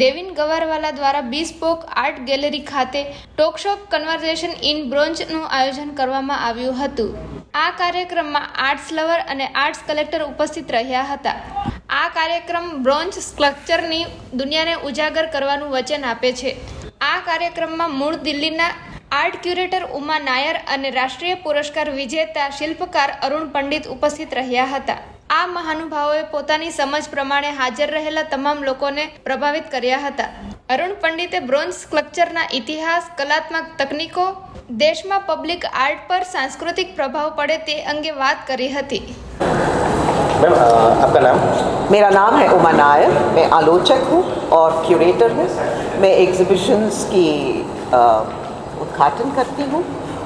દેવિન ગવારવાલા દ્વારા બીસ્પોક art gallery ખાતે ટોકશોપ conversion in બ્રોન્ઝનું આયોજન કરવામાં આવ્યું હતું. આ કાર્યક્રમમાં આર્ટ્સ લવર અને આર્ટ્સ કલેક્ટર ઉપસ્થિત રહ્યા હતા. આ કાર્યક્રમ બ્રોન્ઝ સ્કલ્પચરની દુનિયાને ઉજાગર કરવાનું વચન આપે છે. આ કાર્યક્રમમાં મૂળ દિલ્હીના આર્ટ ક્યુરેટર ઉમા નાયર અને રાષ્ટ્રીય પુરસ્કાર વિજેતા શિલ્પકાર અરુણ પંડિત ઉપસ્થિત રહ્યા હતા આ મહાનુભાવોએ પોતાની સમજ પ્રમાણે હાજર રહેલા તમામ લોકોને પ્રભાવિત કર્યા હતા અરુણ પંડિતે બ્રોન્ઝ સ્કલ્પચરના ઇતિહાસ કલાત્મક તકનીકો દેશમાં પબ્લિક આર્ટ પર સાંસ્કૃતિક પ્રભાવ પડે તે અંગે વાત કરી હતી मैम अ, आपका नाम मेरा नाम है उमा नायर मैं आलोचक हूँ और क्यूरेटर हूँ मैं एग्जीबिशंस की अ, उद्घाटन करती हूँ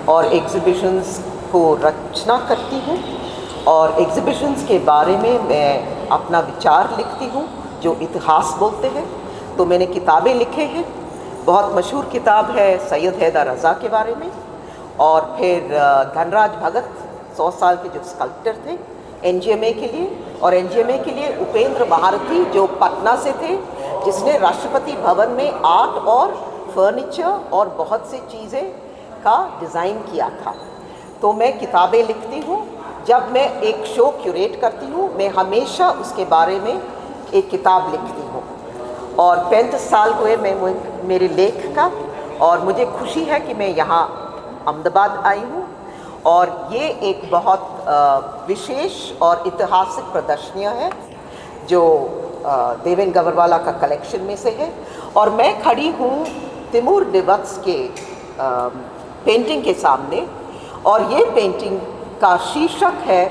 और एग्जीबिशंस को रचना करती हूँ और एग्जीबिशंस के बारे में मैं अपना विचार लिखती हूँ, जो इतिहास बोलते हैं। तो मैंने किताबें लिखे हैं। बहुत मशहूर किताब है सैयद हैदर रज़ा के बारे में और फिर धनराज भगत सौ साल के जो स्कल्प्टर थे एनजीएमए के लिए और एनजीएमए के लिए उपेंद्र महारथी जो पटना से थे, जिसने राष्ट्रपति भवन में आर्ट और फर्नीचर और बहुत सी चीज़ें का डिज़ाइन किया था। तो मैं किताबें लिखती हूँ। जब मैं एक शो क्यूरेट करती हूँ, मैं हमेशा उसके बारे में एक किताब लिखती हूँ। और पैंतीस साल हुए मैं मेरे लेख का और मुझे खुशी है कि मैं यहाँ अहमदाबाद आई हूँ। और ये एक बहुत विशेष और ऐतिहासिक प्रदर्शनियाँ हैं, जो देवेन गवरवाला का कलेक्शन में से है। और मैं खड़ी हूँ तिमूर डिवत्स के अ, पेंटिंग के सामने। और ये पेंटिंग का शीर्षक है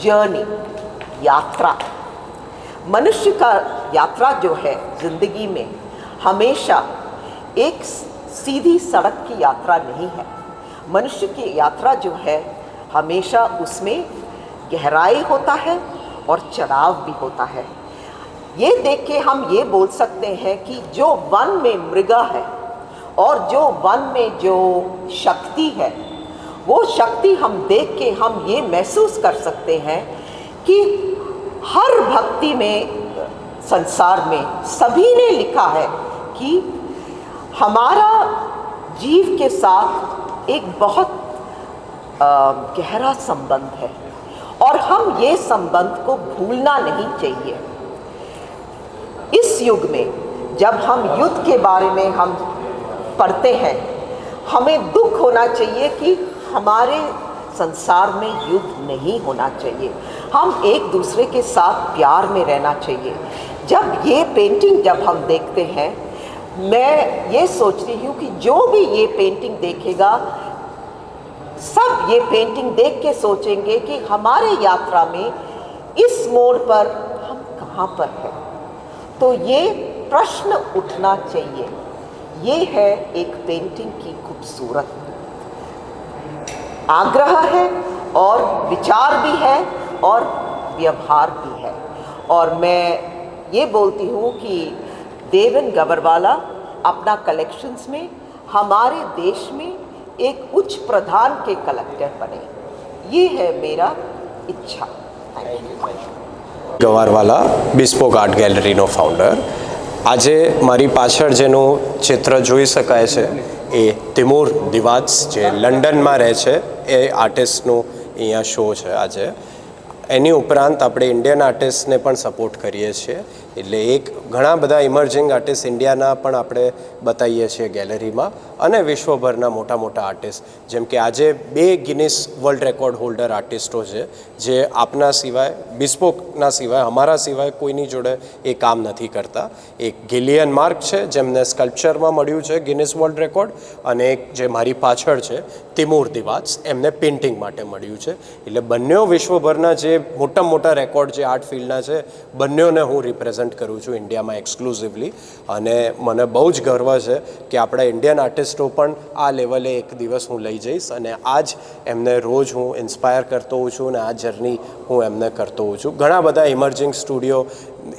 जर्नी यात्रा। मनुष्य का यात्रा जो है ज़िंदगी में हमेशा एक सीधी सड़क की यात्रा नहीं है। मनुष्य की यात्रा जो है हमेशा उसमें गहराई होता है और चढ़ाव भी होता है। ये देख के हम ये बोल सकते हैं कि जो वन में मृगा है और जो वन में जो शक्ति है, वो शक्ति हम देख के हम ये महसूस कर सकते हैं कि हर भक्ति में, संसार में सभी ने लिखा है कि हमारा जीव के साथ एक बहुत गहरा संबंध है और हम ये संबंध को भूलना नहीं चाहिए। युग में जब हम युद्ध के बारे में हम पढ़ते हैं, हमें दुख होना चाहिए कि हमारे संसार में युद्ध नहीं होना चाहिए। हम एक दूसरे के साथ प्यार में रहना चाहिए। जब ये पेंटिंग जब हम देखते हैं, मैं ये सोचती हूँ कि जो भी ये पेंटिंग देखेगा, सब ये पेंटिंग देख के सोचेंगे कि हमारे यात्रा में इस मोड़ पर हम कहाँ पर हैं। तो ये प्रश्न उठना चाहिए। ये है एक पेंटिंग की खूबसूरत। आग्रह है और विचार भी है और व्यवहार भी है। और मैं ये बोलती हूँ कि देवन गबरवाला अपना कलेक्शंस में हमारे देश में एक उच्च प्रधान के कलेक्टर बने। ये है मेरा इच्छा। Thank you Gavarwala bespoke art ગેલેરીનો founder આજે મારી પાછળ જેનું ચિત્ર જોઈ શકાય છે એ તિમૂર દિવાત્સ જે લંડનમાં રહે છે, એ આર્ટિસ્ટનું અહીંયા શો છે આજે. એની ઉપરાંત આપણે ઇન્ડિયન આર્ટિસ્ટને પણ સપોર્ટ કરીએ છીએ. એટલે એક ઘણા બધા ઇમર્જિંગ આર્ટિસ્ટ ઇન્ડિયાના પણ આપણે બતાવીએ છીએ ગેલેરીમાં અને વિશ્વભરના મોટા મોટા આર્ટિસ્ટ જેમ કે આજે બે ગિનિસ વર્લ્ડ રેકોર્ડ હોલ્ડર આર્ટિસ્ટો છે, જે આપના સિવાય બિસ્પોકના સિવાય, અમારા સિવાય કોઈની જોડે એ કામ નથી કરતા. એક ગિલિયન માર્ક છે, જેમને સ્કલ્પચરમાં મળ્યું છે ગિનિસ વર્લ્ડ રેકોર્ડ અને એક જે મારી પાછળ છે તિમુર દિવાત્સ એમને પેઇન્ટિંગ માટે મળ્યું છે. એટલે બંને વિશ્વભરના જે મોટા મોટા રેકોર્ડ જે આર્ટ ફિલ્ડના છે, બંનેઓને હું રિપ્રેઝન્ટ કરું છું ઇન્ડિયામાં એક્સક્લુઝિવલી અને મને બહુ જ ગર્વ છે કે આપણા ઇન્ડિયન આર્ટિસ્ટો પણ આ લેવલે એક દિવસ હું લઈ જઈશ અને આ જ એમને રોજ હું ઇન્સ્પાયર કરતો હોઉં છું અને આ જર્ની હું એમને કરતો હોઉં છું. ઘણા બધા ઇમર્જિંગ સ્ટુડિયો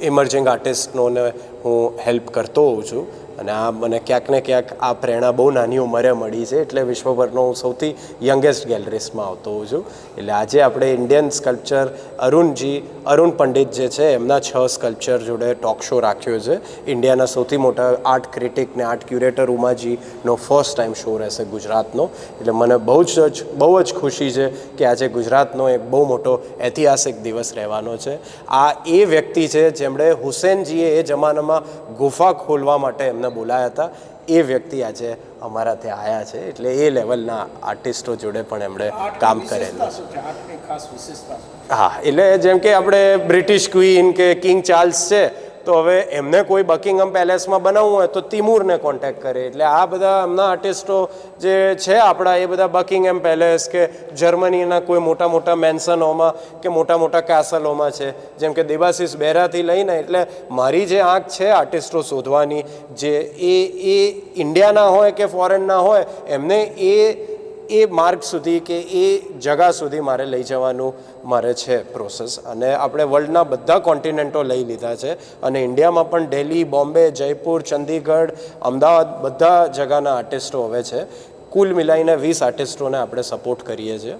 ઇમર્જિંગ આર્ટિસ્ટોને હું હેલ્પ કરતો હોઉં છું. અને આ મને ક્યાંક ને ક્યાંક આ પ્રેરણા બહુ નાની ઉંમરે મળી છે એટલે વિશ્વભરનો હું સૌથી યંગેસ્ટ ગેલેરીસમાં આવતો હોઉં છું. એટલે આજે આપણે ઇન્ડિયન સ્કલ્પચર અરુણજી, અરુણ પંડિત જે છે, એમના છ સ્કલ્પચર જોડે ટોક શો રાખ્યો છે. ઇન્ડિયાના સૌથી મોટા આર્ટ ક્રિટિક ને આર્ટ ક્યુરેટર ઉમાજીનો ફર્સ્ટ ટાઈમ શો રહેશે ગુજરાતનો. એટલે મને બહુ જ બહુ જ ખુશી છે કે આજે ગુજરાતનો એક બહુ મોટો ઐતિહાસિક દિવસ રહેવાનો છે. આ એ વ્યક્તિ છે જેમણે હુસેનજીએ એ જમાનામાં ગુફા ખોલવા માટે એમને બોલાયા હતા. એ વ્યક્તિ આજે અમારા ત્યાં આવ્યા છે. એટલે એ લેવલના આર્ટિસ્ટો જોડે પણ એમણે કામ કરેલું હા એટલે જેમ કે આપણે બ્રિટિશ ક્વીન કે કિંગ ચાર્લ્સ છે તો હવે એમને કોઈ બકિંગમ પેલેસમાં બનાવવું હોય તો તિમૂરને કોન્ટેક્ટ કરે. એટલે આ બધા એમના આર્ટિસ્ટો જે છે આપણા, એ બધા બકિંગમ પેલેસ કે જર્મનીના કોઈ મોટા મોટા મેન્સનોમાં કે મોટા મોટા કેસલોમાં છે. જેમ કે દેવાશીષ બહેરાથી લઈને, એટલે મારી જે આંખ છે આર્ટિસ્ટો શોધવાની, જે એ એ ઇન્ડિયાના હોય કે ફોરેનના હોય, એમને એ એ માર્ગ સુધી કે એ જગા સુધી મારે લઈ જવાનું મારે છે પ્રોસેસ અને આપણે વર્લ્ડના બધા કોન્ટિનેન્ટો લઈ લીધા છે. અને ઇન્ડિયામાં પણ દિલ્હી બોમ્બે જયપુર ચંદીગઢ અમદાવાદ બધા જગાના આર્ટિસ્ટો હવે છે. કુલ મિલાઈને વીસ આર્ટિસ્ટોને આપણે સપોર્ટ કરીએ છીએ.